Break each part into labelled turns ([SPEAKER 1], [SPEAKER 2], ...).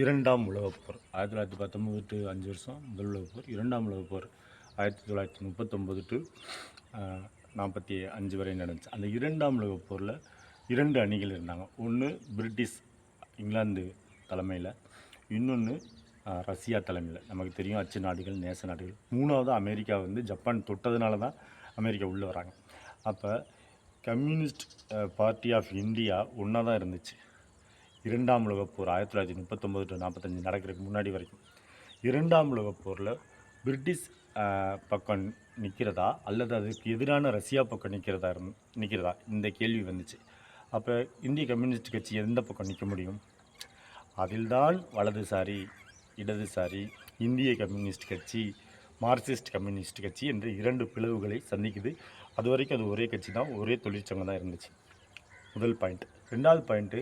[SPEAKER 1] இரண்டாம் உலகப் போர். ஆயிரத்தி தொள்ளாயிரத்தி பத்தொம்பது டு அஞ்சு வருஷம் முதல் உலகப் போர். இரண்டாம் உலகப் போர் ஆயிரத்தி தொள்ளாயிரத்தி முப்பத்தொம்பது டு நாற்பத்தி அஞ்சு வரை நடந்துச்சு. அந்த இரண்டாம் உலகப் போரில் இரண்டு அணிகள் இருந்தாங்க. ஒன்று பிரிட்டிஷ் இங்கிலாந்து தலைமையில் இன்னொன்று ரஷ்யா தலைமையில். நமக்கு தெரியும் அச்சு நாடுகள் நேச நாடுகள். மூணாவது அமெரிக்கா வந்து ஜப்பான் தொட்டதுனால தான் அமெரிக்கா உள்ளே வராங்க. அப்போ கம்யூனிஸ்ட் பார்ட்டி ஆஃப் இந்தியா ஒன்றா தான் இருந்துச்சு. இரண்டாம் உலகப் போர் ஆயிரத்தி தொள்ளாயிரத்தி முப்பத்தொம்போது டு நாற்பத்தஞ்சு நடக்கிறதுக்கு முன்னாடி வரைக்கும். இரண்டாம் உலகப் போரில் பிரிட்டிஷ் பக்கம் நிற்கிறதா அல்லது அதுக்கு எதிரான ரஷ்யா பக்கம் நிற்கிறதா இருந் நிற்கிறதா இந்த கேள்வி வந்துச்சு. அப்போ இந்திய கம்யூனிஸ்ட் கட்சி எந்த பக்கம் நிற்க முடியும்? அதில்தான் வலதுசாரி இடதுசாரி இந்திய கம்யூனிஸ்ட் கட்சி மார்க்சிஸ்ட் கம்யூனிஸ்ட் கட்சி என்ற இரண்டு பிளவுகளை சந்திக்குது. அது வரைக்கும் அது ஒரே கட்சி தான் ஒரே தொழிற்சங்கம் தான் இருந்துச்சு. முதல் பாயிண்ட். ரெண்டாவது பாயிண்ட்டு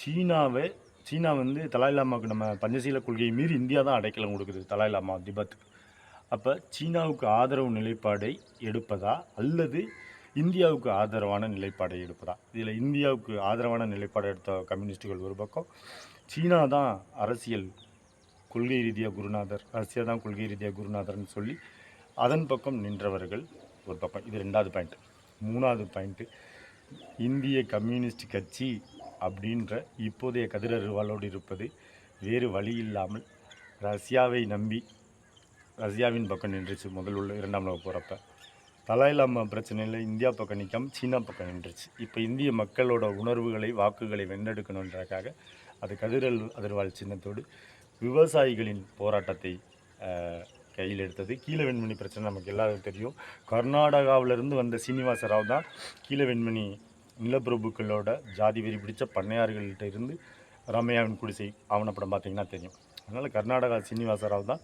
[SPEAKER 1] சீனாவை சீனா வந்து தலாய் லாமாவுக்கு நம்ம பஞ்சசீல கொள்கையை மீறி இந்தியா தான் அடைக்கலம் கொடுக்குது தலாய் லாமா திபத்துக்கு அப்போ சீனாவுக்கு ஆதரவு நிலைப்பாடை எடுப்பதா அல்லது இந்தியாவுக்கு ஆதரவான நிலைப்பாடை எடுப்பதா? இதில் இந்தியாவுக்கு ஆதரவான நிலைப்பாடை எடுத்த கம்யூனிஸ்டுகள் ஒரு பக்கம். சீனா தான் அரசியல் கொள்கை ரீதியாக குருநாதர் அரசியல் தான் கொள்கை ரீதியாக குருநாதர்னு சொல்லி அதன் பக்கம் நின்றவர்கள் ஒரு பக்கம். இது ரெண்டாவது பாயிண்ட். மூணாவது பாயிண்ட்டு இந்திய கம்யூனிஸ்ட் கட்சி அப்படின்ற இப்போதைய கதிரருவாளோடு இருப்பது வேறு வழி இல்லாமல் ரஷ்யாவை நம்பி ரஷ்யாவின் பக்கம் நின்றுச்சு முதல் உள்ள இரண்டாம் உலக போகிறப்ப தலாய் பிரச்சனையில் இந்தியா பக்கம் நிற்காம சீனா பக்கம் நின்றுச்சு. இப்போ இந்திய மக்களோட உணர்வுகளை வாக்குகளை வென்றெடுக்கணுன்றக்காக அது கதிரல் அதிர்வாள் சின்னத்தோடு விவசாயிகளின் போராட்டத்தை கையில் எடுத்தது. கீழே வெண்மணி பிரச்சனை நமக்கு எல்லாருக்கும் தெரியும். கர்நாடகாவிலிருந்து வந்த சீனிவாச ராவ் தான் கீழே வெண்மணி நிலப்பிரபுக்களோட ஜாதி வெறி பிடிச்ச பண்ணையார்கள்ட்ட இருந்து ராமையாவின் குடிசை ஆவணப்படம் பார்த்தீங்கன்னா தெரியும். அதனால் கர்நாடகா சீனிவாச ராவ் தான்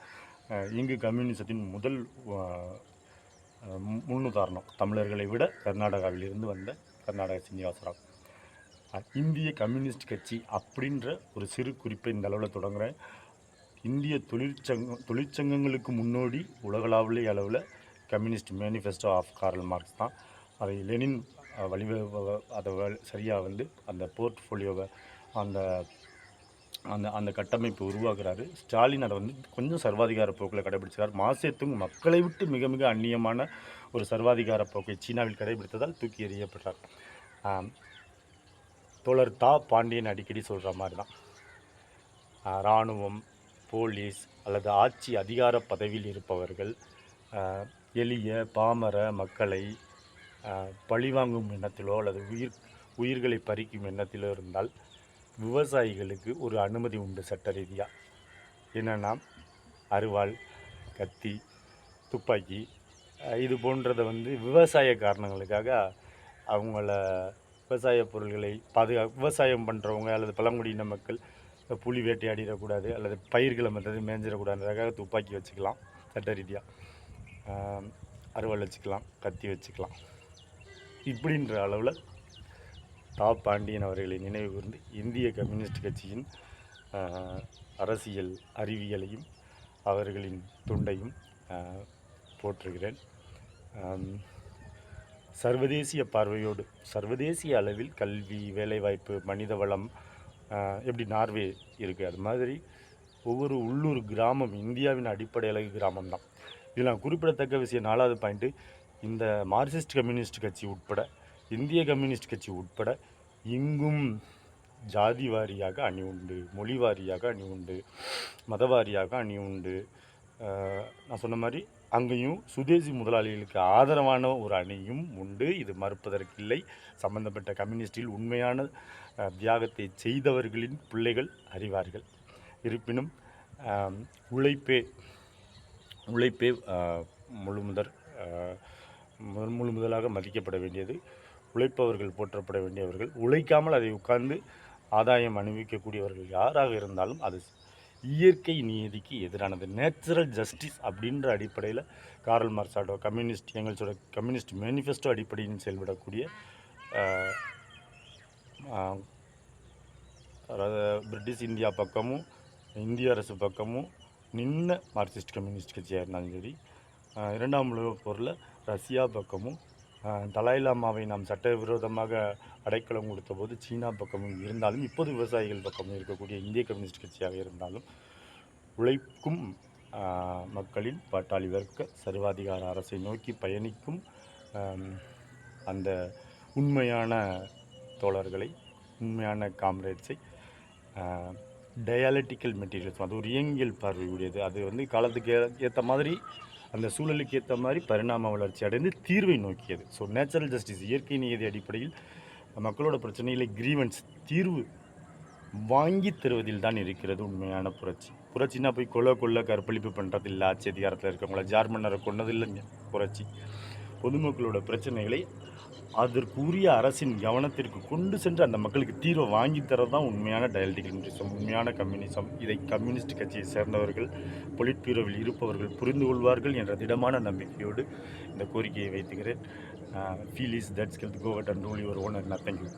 [SPEAKER 1] இங்கு கம்யூனிசத்தின் முதல் முன்னுதாரணம். தமிழர்களை விட கர்நாடகாவிலிருந்து வந்த கர்நாடக சீனிவாச ராவ். இந்திய கம்யூனிஸ்ட் கட்சி அப்படின்ற ஒரு சிறு குறிப்பை இந்த அளவில் தொடங்குகிறேன் இந்திய தொழிற்சங்க தொழிற்சங்கங்களுக்கு முன்னோடி உலகளாவிய அளவில் communist manifesto of Karl Marx தான். அதை லெனின் வழிவ அதை சரியாக வந்து அந்த போர்ட்ஃபோலியோவை அந்த அந்த அந்த கட்டமைப்பு உருவாக்குறாரு. ஸ்டாலின் அதை வந்து கொஞ்சம் சர்வாதிகார போக்கில் கடைபிடிச்சார் மாசேத்துங் மக்களை விட்டு மிக மிக அந்நியமான ஒரு சர்வாதிகார போக்கை சீனாவில் கடைபிடித்ததால் தூக்கி எறியப்பட்டார். தோழர் தா பாண்டியன் அடிக்கடி சொல்கிற மாதிரி தான். இராணுவம் போலீஸ் அல்லது ஆட்சி அதிகார பதவியில் இருப்பவர்கள் எளிய பாமர மக்களை பழிவாங்கும் எண்ணத்திலோ அல்லது உயிர் உயிர்களை பறிக்கும் எண்ணத்திலோ இருந்தால் விவசாயிகளுக்கு ஒரு அனுமதி உண்டு சட்ட ரீதியாக என்னென்னா அருவாள் கத்தி துப்பாக்கி இது போன்றதை வந்து விவசாய காரணங்களுக்காக அவங்கள விவசாய பொருள்களை பாதுகா விவசாயம் பண்ணுறவங்க அல்லது பழங்குடியின மக்கள் புலி வேட்டையாடிடக்கூடாது அல்லது பயிர்களை மற்றது மேய்ஞ்சிடக்கூடாதுன்றதுக்காக துப்பாக்கி வச்சுக்கலாம் சட்ட ரீதியாக அறுவல் வச்சுக்கலாம் கத்தி வச்சுக்கலாம். இப்படின்ற அளவில் தா பாண்டியன் அவர்களை நினைவு கூர்ந்து இந்திய கம்யூனிஸ்ட் கட்சியின் அரசியல் அறிவியலையும் அவர்களின் தொண்டையும் போற்றுகிறேன். சர்வதேசிய பார்வையோடு சர்வதேசிய அளவில் கல்வி வேலைவாய்ப்பு மனித வளம் எப்படி நார்வே இருக்குது அது மாதிரி ஒவ்வொரு உள்ளூர் கிராமம் இந்தியாவின் அடிப்படை கிராமம் தான் இதில் குறிப்பிடத்தக்க விஷயம் நாலாவது பாயிண்ட்டு இந்த மார்க்சிஸ்ட் கம்யூனிஸ்ட் கட்சி உட்பட இந்திய கம்யூனிஸ்ட் கட்சி உட்பட இங்கும் ஜாதி வாரியாக அணி உண்டு மொழி வாரியாக அணி உண்டு மதவாரியாக அணி உண்டு. நான் சொன்ன மாதிரி அங்கேயும் சுதேசி முதலாளிகளுக்கு ஆதரவான ஒரு அணியும் உண்டு. இது மறுப்பதற்கில்லை சம்பந்தப்பட்ட கம்யூனிஸ்டில் உண்மையான தியாகத்தை செய்தவர்களின் பிள்ளைகள் அறிவார்கள். இருப்பினும் உழைப்பே உழைப்பே முழு முதற் முதன் முழு முதலாக மதிக்கப்பட வேண்டியது. உழைப்பவர்கள் போற்றப்பட வேண்டியவர்கள். உழைக்காமல் அதை உட்கார்ந்து ஆதாயம் அனுபவிக்கக்கூடியவர்கள் யாராக இருந்தாலும் அது இயற்கை நீதிக்கு எதிரானது. நேச்சுரல் ஜஸ்டிஸ் அப்படின்ற அடிப்படையில் காரல் மார்க்ஸாடோ கம்யூனிஸ்ட் எங்களோட கம்யூனிஸ்ட் மேனிஃபெஸ்டோ அடிப்படையில் செயல்படக்கூடிய அதாவது பிரிட்டிஷ் இந்தியா பக்கமும் இந்திய அரசு பக்கமும் நின்ன மார்க்சிஸ்ட் கம்யூனிஸ்ட் கட்சியாக இருந்தாலும் சரி இரண்டாம் உலகப் போரில் ரஷ்யா பக்கமும் தலாய் லாமாவை நாம் சட்டவிரோதமாக அடைக்கலம் கொடுத்தபோது சீனா பக்கமும் இருந்தாலும் இப்போது விவசாயிகள் பக்கமும் இருக்கக்கூடிய இந்திய கம்யூனிஸ்ட் கட்சியாக இருந்தாலும் உழைக்கும் மக்களின் பாட்டாளி வர்க்க சர்வாதிகார அரசை நோக்கி பயணிக்கும் அந்த உண்மையான தோழர்களை உண்மையான காம்ரேட்ஸை டயாலட்டிக்கல் மெட்டீரியல்ஸ் அது ஒரு இயங்கியல் பார்வையுடையது. அது வந்து காலத்துக்கு ஏற்ற மாதிரி அந்த சூழலுக்கு ஏற்ற மாதிரி பரிணாம வளர்ச்சி அடைந்து தீர்வை நோக்கியது. ஸோ நேச்சுரல் ஜஸ்டிஸ் இயற்கை நீதி அடிப்படையில் மக்களோட பிரச்சனைகளை கிரீவன்ஸ் தீர்வு வாங்கி தருவதில் தான் இருக்கிறது உண்மையான புரட்சி. புரட்சினா போய் கொலை கொள்ள கற்பழிப்பு பண்ணுறது இல்லை ஆட்சி அதிகாரத்தில் இருக்கவங்கள ஜார்மன்னரை கொண்டது இல்லைங்க. புரட்சி. பொதுமக்களோட பிரச்சனைகளை அதற்குரிய அரசின் கவனத்திற்கு கொண்டு சென்று அந்த மக்களுக்கு தீர்வை வாங்கி தரது தான் உண்மையான டயலட்டிக்கல் உண்மையான கம்யூனிசம் இதை கம்யூனிஸ்ட் கட்சியை சேர்ந்தவர்கள் பொலிட் இருப்பவர்கள் புரிந்து கொள்வார்கள் என்ற திடமான நம்பிக்கையோடு இந்த கோரிக்கையை வைத்துக்கிறேன். Feel is that's health covet and rule your honour thank you